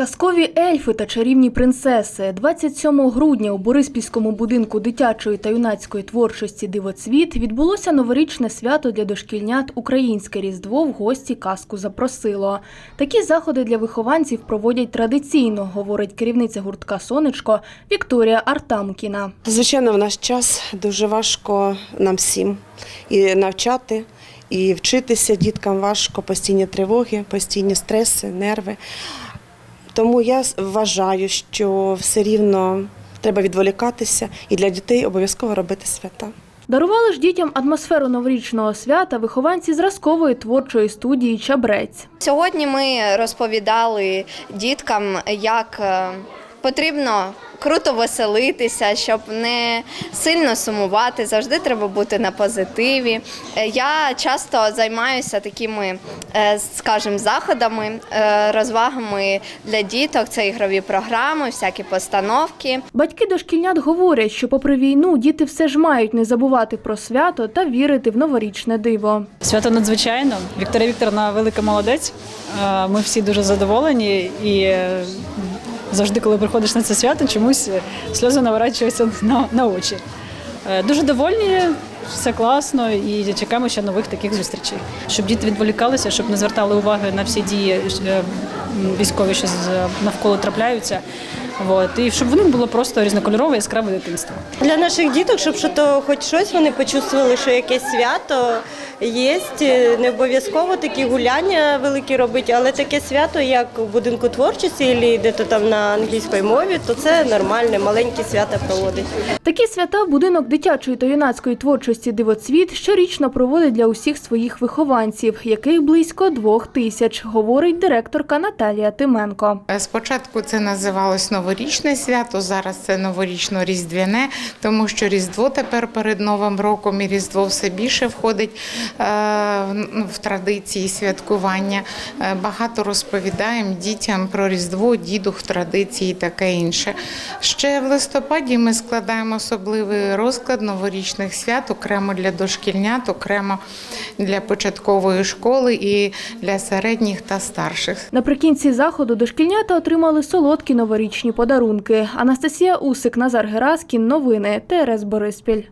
Казкові ельфи та чарівні принцеси 27 грудня у Бориспільському будинку дитячої та юнацької творчості Дивоцвіт відбулося новорічне свято для дошкільнят Українське Різдво в гості казку запросило. Такі заходи для вихованців проводять традиційно, говорить керівниця гуртка Сонечко Вікторія Артамкіна. Звичайно, в наш час дуже важко нам всім і навчати, і вчитися діткам важко, постійні тривоги, постійні стреси, нерви. Тому я вважаю, що все рівно треба відволікатися і для дітей обов'язково робити свята. Дарували ж дітям атмосферу новорічного свята вихованці зразкової творчої студії Чабрець. Сьогодні ми розповідали діткам, як е, потрібно круто веселитися, щоб не сильно сумувати. Завжди треба бути на позитиві. Е, Я часто займаюся такими, е, скажімо, заходами, е, розвагами для діток. Це ігрові програми, всякі постановки. Батьки дошкільнят говорять, що попри війну діти все ж мають не забувати про свято та вірити в новорічне диво. Свято надзвичайно. Вікторія Вікторовна велика молодець. Ми всі дуже задоволені і завжди, коли приходиш на це свято, чомусь сльози наворачуються на, на очі. Е, Дуже довольні, все класно і чекаємо ще нових таких зустрічей. Щоб діти відволікалися, щоб не звертали уваги на всі дії е, військові, що навколо трапляються. От. І щоб в них було просто різнокольорове яскраве дитинство. Для наших діток, щоб що то хоч щось вони почувствували, що якесь свято є. Не обов'язково такі гуляння великі робити, але таке свято, як у будинку творчості, або де-то там на англійській мові, то це нормальне, маленькі свята проводить. Такі свята будинок дитячої та юнацької творчості Дивоцвіт щорічно проводить для усіх своїх вихованців, яких близько двох тисяч, говорить директорка Наталія Тименко. Е, Спочатку це називалось новорічне свято, зараз це новорічно-різдвяне, тому що Різдво тепер перед Новим роком і Різдво все більше входить е, в- в традиції святкування. Е, Багато розповідаємо дітям про Різдво, дідух, традиції і таке інше. Ще в листопаді ми складаємо особливий розклад новорічних свят, окремо для дошкільнят, окремо для початкової школи і для середніх та старших. Наприкінці заходу дошкільнята отримали солодкі новорічні подарунки. Анастасія Усик, Назар Гераскін. Новини ТРС Бориспіль.